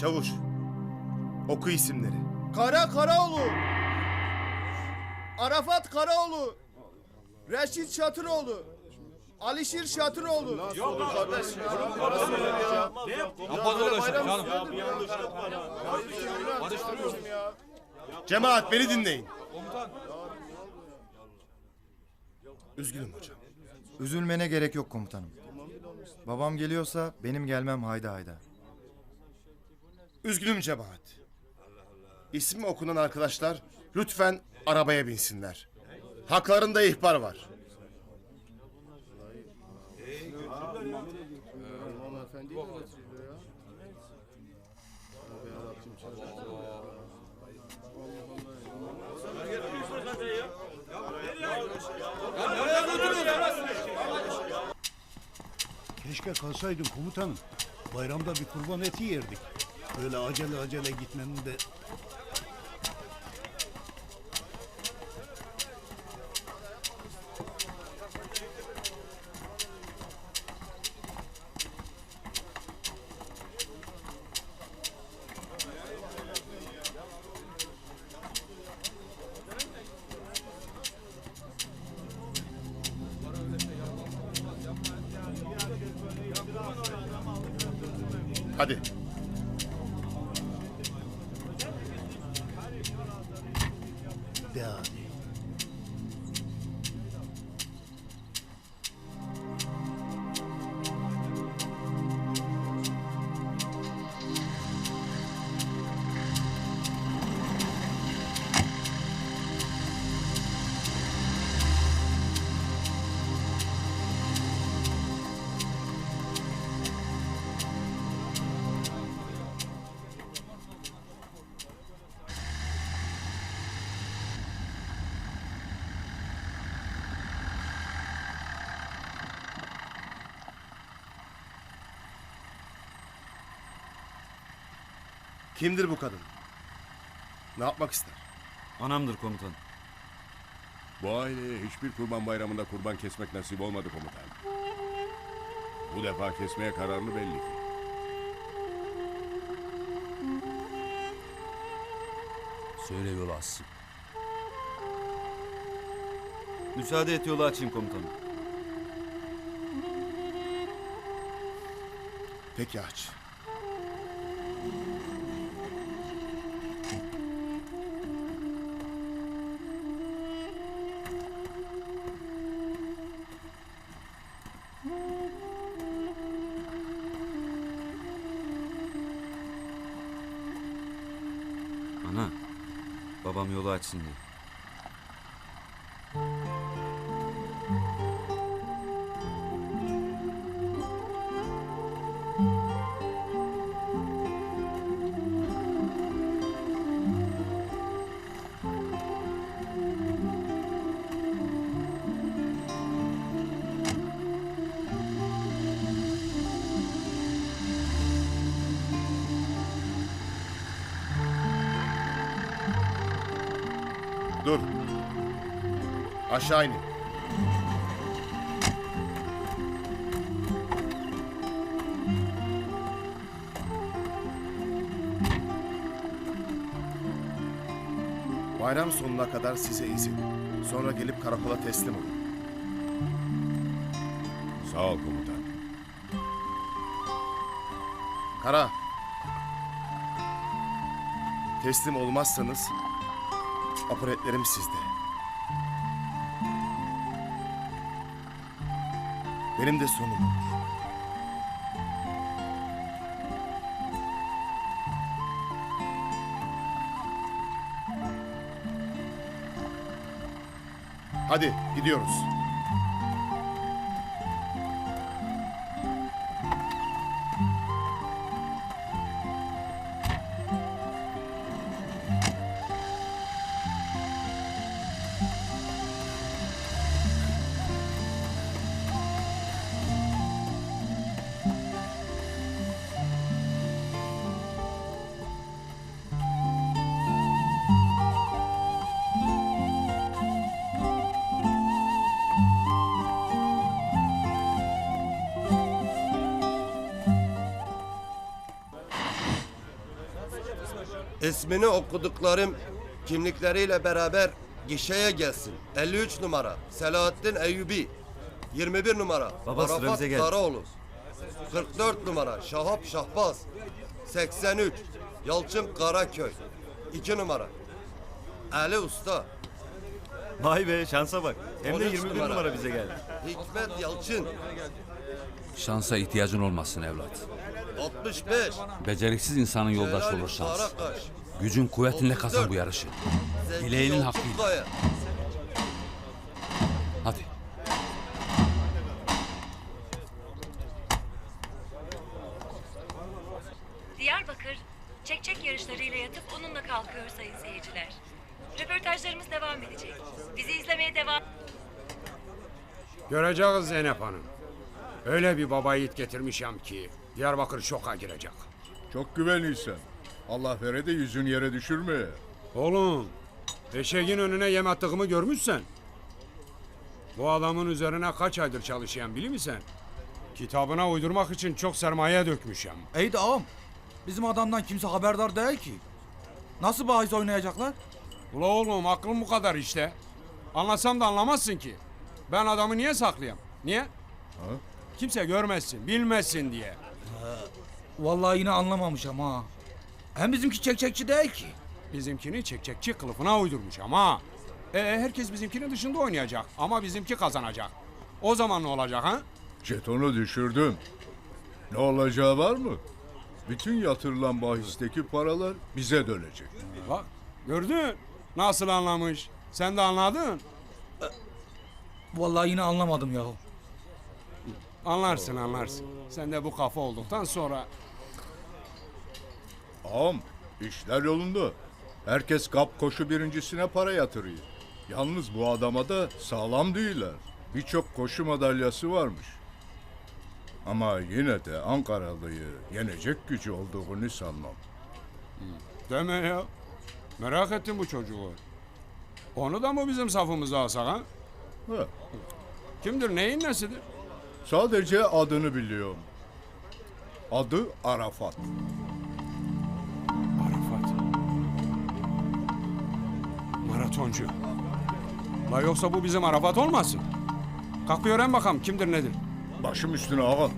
Çavuş. Oku isimleri. Kara Karaoğlu. Arafat Karaoğlu. Reşit Şatıroğlu. Alişir Şatıroğlu. Cemaat beni dinleyin. Üzgünüm hocam. Üzülmene gerek yok komutanım. Babam geliyorsa benim gelmem hayda hayda. Üzgünüm cemaat. İsmi okunan arkadaşlar lütfen arabaya binsinler. Haklarında ihbar var. Keşke kalsaydın komutanım. Bayramda bir kurban eti yerdik. Öyle acele acele gitmenin de Hadi. De Kimdir bu kadın? Ne yapmak ister? Anamdır komutan. Bu aileye hiçbir kurban bayramında kurban kesmek nasip olmadı komutan. Bu defa kesmeye kararlı belli ki. Söyle yolu açsın. Müsaade et yolu açayım komutanım. Peki aç. Babam yolu açsın diye. Dur. Aşağı inin. Bayram sonuna kadar size izin. Sonra gelip karakola teslim olun. Sağ ol komutan. Kara. Teslim olmazsanız apoletlerim sizde. Benim de sonum. Hadi gidiyoruz. İsmini okuduklarım kimlikleriyle beraber gişeye gelsin. 53 numara Selahattin Eyyubi. 21 numara Baba, sıra Arafat bize geldi. Karaoğlu. 44 numara Şahap Şahbaz. 83 Yalçın Karaköy. 2 numara Ali Usta. Vay be şansa bak. Hem de 13 21 numara. numara bize geldi. Hikmet Yalçın. Şansa ihtiyacın olmasın evlat. 65 Beceriksiz insanın yoldaşı olur şans. Gücün kuvvetinle kazan 34. bu yarışı. Dileğinin hakkıyla. Hadi. Diyarbakır, çek-çek yarışlarıyla yatıp onunla kalkıyor sayın seyirciler. Röportajlarımız devam edecek. Bizi izlemeye devam... Göreceğiz Zeynep Hanım. Öyle bir baba yiğit getirmişim ki Diyarbakır şoka girecek. Çok güvenliysen. Allah vere de yüzün yere düşürme. Oğlum, eşeğin önüne yem attığımı görmüşsen. Bu adamın üzerine kaç aydır çalışayan biliyor musun? Kitabına uydurmak için çok sermaye dökmüşüm. İyi de ağam. Bizim adamdan kimse haberdar değil ki. Nasıl bahis oynayacaklar? Ula oğlum aklım bu kadar işte. Anlasam da anlamazsın ki. Ben adamı niye saklayayım? Niye? Kimse görmezsin, bilmezsin diye. Vallahi yine anlamamışım ha. Hem bizimki çekçekçi değil ki. Bizimkini çekçekçi kılıfına uydurmuş ama. E, herkes bizimkinin dışında oynayacak ama bizimki kazanacak. O zaman ne olacak ha? Jetonu düşürdüm. Ne olacağı var mı? Bütün yatırılan bahisteki paralar bize dönecek. Bak gördün nasıl anlamış. Sen de anladın. Vallahi yine anlamadım yahu. Anlarsın anlarsın. Sen de bu kafa olduktan sonra Ağam işler yolunda. Herkes kap koşu birincisine para yatırıyor. Yalnız bu adama da sağlam değiller. Birçok koşu madalyası varmış. Ama yine de Ankaralı'yı yenecek gücü olduğunu sanmam. deme ya. Merak ettim bu çocuğu. Onu da mı bizim safımıza alsak ha? Ha, Kimdir neyin nesidir? Sadece adını biliyorum. Adı Arafat. Arafat. Maratoncu. La yoksa bu bizim Arafat olmasın? Kalk bir öğren bakalım kimdir nedir? Başım üstüne ağam.